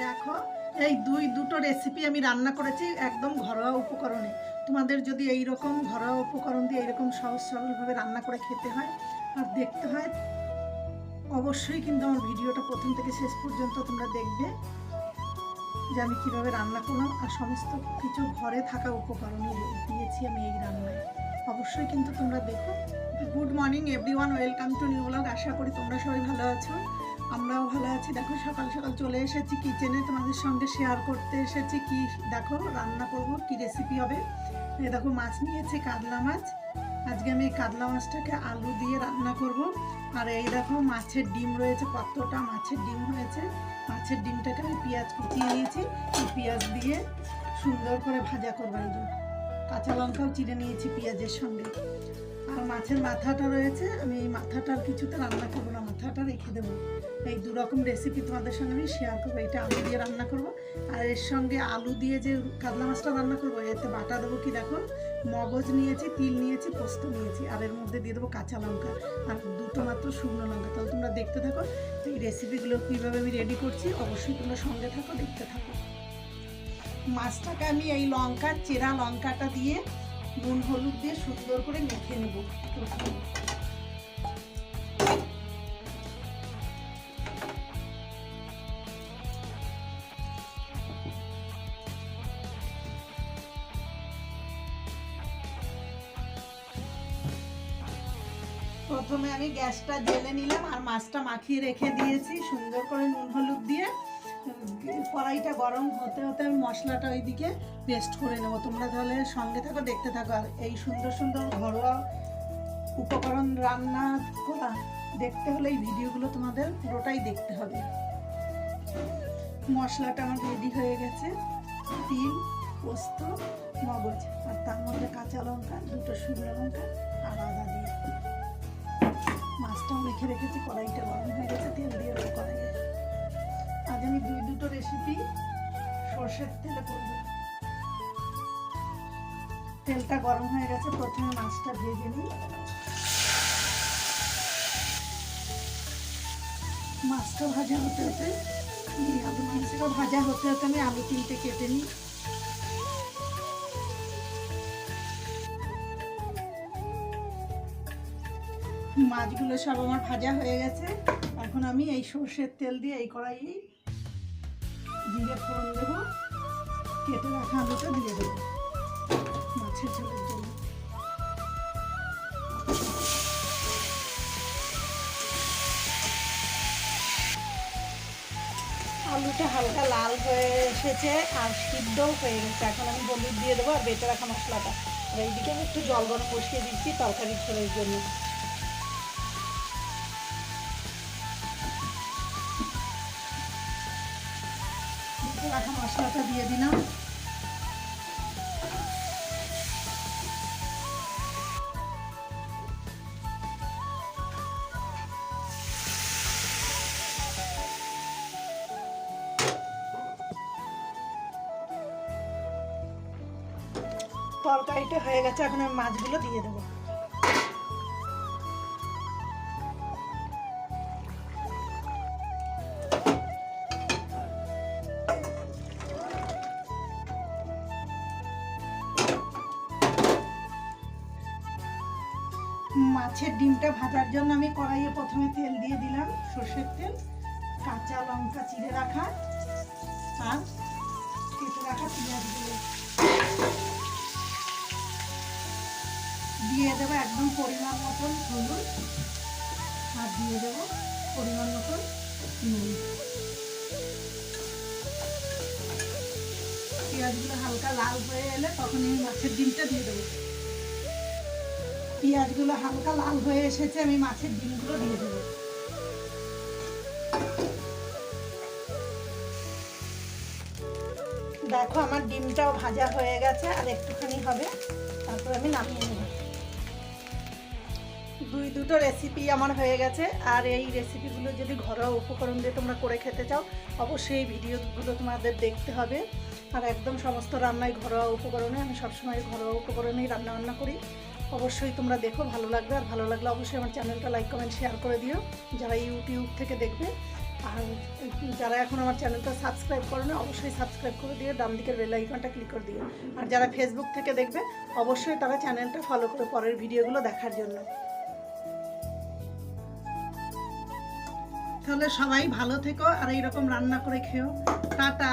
দেখো, এই দুই, দুটো রেসিপি আমি রান্না করেছি একদম ঘরোয়া উপকরণে। তোমাদের যদি এই রকম ঘরোয়া উপকরণ দিয়ে এইরকম সহজ সরলভাবে রান্না করে খেতে হয় আর দেখতে হয়, অবশ্যই কিন্তু আমার ভিডিওটা প্রথম থেকে শেষ পর্যন্ত তোমরা দেখবে যে আমি কীভাবে রান্না করলাম আর সমস্ত কিছু ঘরে থাকা উপকরণই দিয়েছি আমি এই রান্নায়। অবশ্যই কিন্তু তোমরা দেখো। Good morning everyone welcome to new blog আশা করি তোমরা সবাই ভালো আছো। আমরাও ভালো আছি। দেখো, সকাল সকাল চলে এসেছি কিচেনে তোমাদের সঙ্গে শেয়ার করতে এসেছি কি, দেখো, রান্না করব, কি রেসিপি হবে। দেখো, মাছ নিয়েছি কাতলা মাছ। আজকে আমি এই কাতলা মাছটাকে আলু দিয়ে রান্না করব। আর এই দেখো, মাছের ডিম রয়েছে, কতটা মাছের ডিম হয়েছে। মাছের ডিমটাকে আমি পেঁয়াজ কুচিয়ে নিয়েছি। এই পেঁয়াজ দিয়ে সুন্দর করে ভাজা করব যে। কাঁচা লঙ্কাও চিড়ে নিয়েছি পেঁয়াজের সঙ্গে। আর মাছের মাথাটা রয়েছে, আমি এই মাথাটার কিছুতে রান্না করব না। মাথাটা রেখে দেবো। এই দু রকম রেসিপি তোমাদের সঙ্গে আমি শেয়ার করব। এটা আলু দিয়ে রান্না করব। আর এর সঙ্গে আলু দিয়ে যে কাতলা মাছটা রান্না করব, এতে বাটা দেবো কি দেখো? মগজ নিয়েছি, তিল নিয়েছি, পোস্ত নিয়েছি। আর এর মধ্যে দিয়ে দেবো কাঁচা লঙ্কা। আর দুটো মাত্র শুকনো লঙ্কা। তাহলে তোমরা দেখতে থাকো এই রেসিপিগুলো কীভাবে আমি রেডি করছি। অবশ্যই তোমরা সঙ্গে থাকো, দেখতে থাকো। মাছটাকে আমি এই লঙ্কা, চেরা লঙ্কাটা দিয়ে নুন, হলুদ দিয়ে সুন্দর করে মেখে নেব। প্রথমে আমি গ্যাসটা জেলে নিলাম আর মাছটা মাখিয়ে রেখে দিয়েছি। সুন্দর করে নুন হলুদ দিয়ে কড়াইটা গরম হতে হতে আমি মশলাটা ওইদিকে পেস্ট করে নেব। তোমরা তাহলে সঙ্গে থাকো, দেখতে থাকো। আর এই সুন্দর সুন্দর ঘরোয়া উপকরণ রান্না করা দেখতে হলে এই ভিডিওগুলো তোমাদের পুরোটাই দেখতে হবে। মশলাটা আমার রেডি হয়ে গেছে। তিল, পোস্ত, মগজ আর তার মধ্যে কাঁচা লঙ্কা, দুটো শুকনো লঙ্কা। মেখে রেখেছি, কড়াইটা গরম হয়ে গেছে, তেল দিয়ে দেবো কড়াইয়ে আজ আমি দুই, দুটো রেসিপি সর্ষের তেলে করব। তেলটা গরম হয়ে গেছে, প্রথমে মাছটা ভেজে নিই মাছটা ভাজা হতে হতে আলু মাছটা ভাজা হতে হতে আমি আলু তিনটে কেটে নিই। মাছগুলো সব আমার ভাজা হয়ে গেছে। এখন আমি এই সর্ষের তেল দিয়ে এই কড়াইয়ে জিরে ফোড়ন দেবো। কেটে রাখা আলুটা দিয়ে দেবো মাছের ঝোলের জন্য। আলুটা হালকা লাল হয়ে এসেছে আর সিদ্ধও হয়ে গেছে। এখন আমি হলুদ দিয়ে দেবো আর বেটে রাখা মশলাটা। আর এইদিকে আমি একটু জল গরম বসিয়ে দিচ্ছি তরকারি ঝোলের জন্য। রাখা মশলাটা দিয়ে দিলাম। তরকারিটা হয়ে গেছে এখন আমি মাছগুলো দিয়ে দেবো। মাছের ডিমটা ভাজার জন্য আমি কড়াইয়ে প্রথমে তেল দিয়ে দিলাম, সর্ষের তেল, কাঁচা লঙ্কা চিড়ে রাখা, আর কেটে রাখা পেঁয়াজগুলো। দিয়ে দেবো একদম পরিমাণ মতন হলুদ, আর দিয়ে দেবো পরিমাণ মতন নুন। পেঁয়াজগুলো হালকা লাল হয়ে এলে তখন আমি মাছের ডিমটা দিয়ে দেবো। পেঁয়াজগুলো হালকা লাল হয়ে এসেছে, আমি মাছের ডিমগুলো দিয়ে দেবো। দেখো, আমার ডিমটাও ভাজা হয়ে গেছে, আর একটুখানি হবে, তারপর আমি নামিয়ে নেব। দুই, দুটো রেসিপি আমার হয়ে গেছে, আর এই রেসিপিগুলো যদি ঘরোয়া উপকরণ দিয়ে তোমরা করে খেতে চাও, অবশ্যই ভিডিওগুলো তোমাদের দেখতে হবে। আর একদম সমস্ত রান্নায় ঘরোয়া উপকরণে, আমি সবসময় ঘরোয়া উপকরণেই রান্না বান্না করি। অবশ্যই তোমরা দেখো, ভালো লাগবে। আর ভালো লাগলে অবশ্যই আমার চ্যানেলটা লাইক, কমেন্ট শেয়ার করে দিও, যারা ইউটিউব থেকে দেখবে। আর যারা এখন আমার চ্যানেলটা সাবস্ক্রাইব করে না অবশ্যই সাবস্ক্রাইব করে দিও, ডান দিকের বেল আইকনটা ক্লিক করে দিও। আর যারা ফেসবুক থেকে দেখবে, অবশ্যই তারা চ্যানেলটা ফলো করে পরের ভিডিওগুলো দেখার জন্য। তাহলে সবাই ভালো থেকো, আর এইরকম রান্না করে খেও। টাটা!